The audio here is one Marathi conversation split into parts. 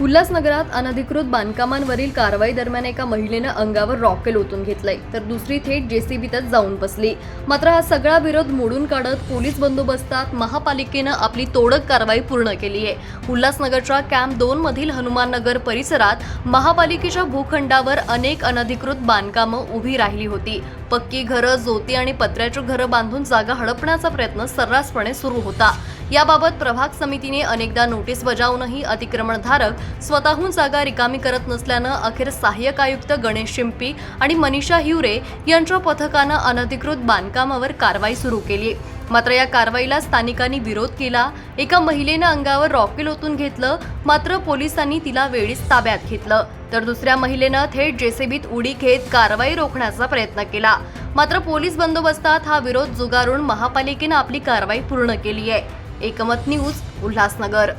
उल्हासनगरात अनधिकृत बांधकामांवरील कारवाई दरम्यान एका महिलेनं अंगावर रॉकेल ओतून घेतलंय. तर दुसरी थेट जेसीबीतच जाऊन बसली. मात्र हा सगळा विरोध मोडून काढत पोलीस बंदोबस्तात महापालिकेनं आपली तोडक कारवाई पूर्ण केली आहे. उल्हासनगरच्या कॅम्प दोन मधील हनुमाननगर परिसरात महापालिकेच्या भूखंडावर अनेक अनधिकृत बांधकामं उभी राहिली होती. पक्की घरं जोती आणि पत्र्याची घरं बांधून जागा हडपण्याचा प्रयत्न सर्रासपणे सुरू होता. याबाबत प्रभाग समितीने अनेकदा नोटीस बजावूनही अतिक्रमणधारक स्वतःहून जागा रिकामी करत नसल्यानं अखेर सहाय्यक आयुक्त गणेश शिंपी आणि मनीषा हिवरे यांच्या पथकानं अनधिकृत बांधकामावर कारवाई सुरू केली. मात्र या कारवाईला स्थानिकांनी विरोध केला. एका महिलेनं अंगावर रॉकेल ओतून घेतलं. मात्र पोलिसांनी तिला वेळीच ताब्यात घेतलं. तर दुसऱ्या महिलेनं थेट जेसीबीत उडी घेत कारवाई रोखण्याचा प्रयत्न केला. मात्र पोलीस बंदोबस्तात हा विरोध जुगारून महापालिकेनं आपली कारवाई पूर्ण केली आहे. एकमत न्यूज उल्हासनगर.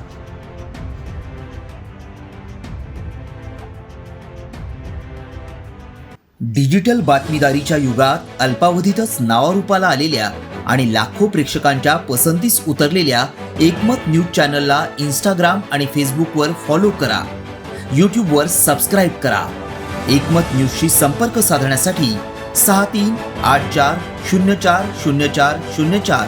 डिजिटल बातमीदारीच्या युगात अल्पावधीतच नावारूपाला आलेल्या आणि लाखो प्रेक्षकांच्या पसंतीस उतरलेल्या एकमत न्यूज चॅनलला इंस्टाग्राम आणि फेसबुकवर फॉलो करा. यूट्यूबवर सबस्क्राईब करा. एकमत न्यूजशी संपर्क साधण्यासाठी सहा तीन आठ चार शून्य चार शून्य चार शून्य चार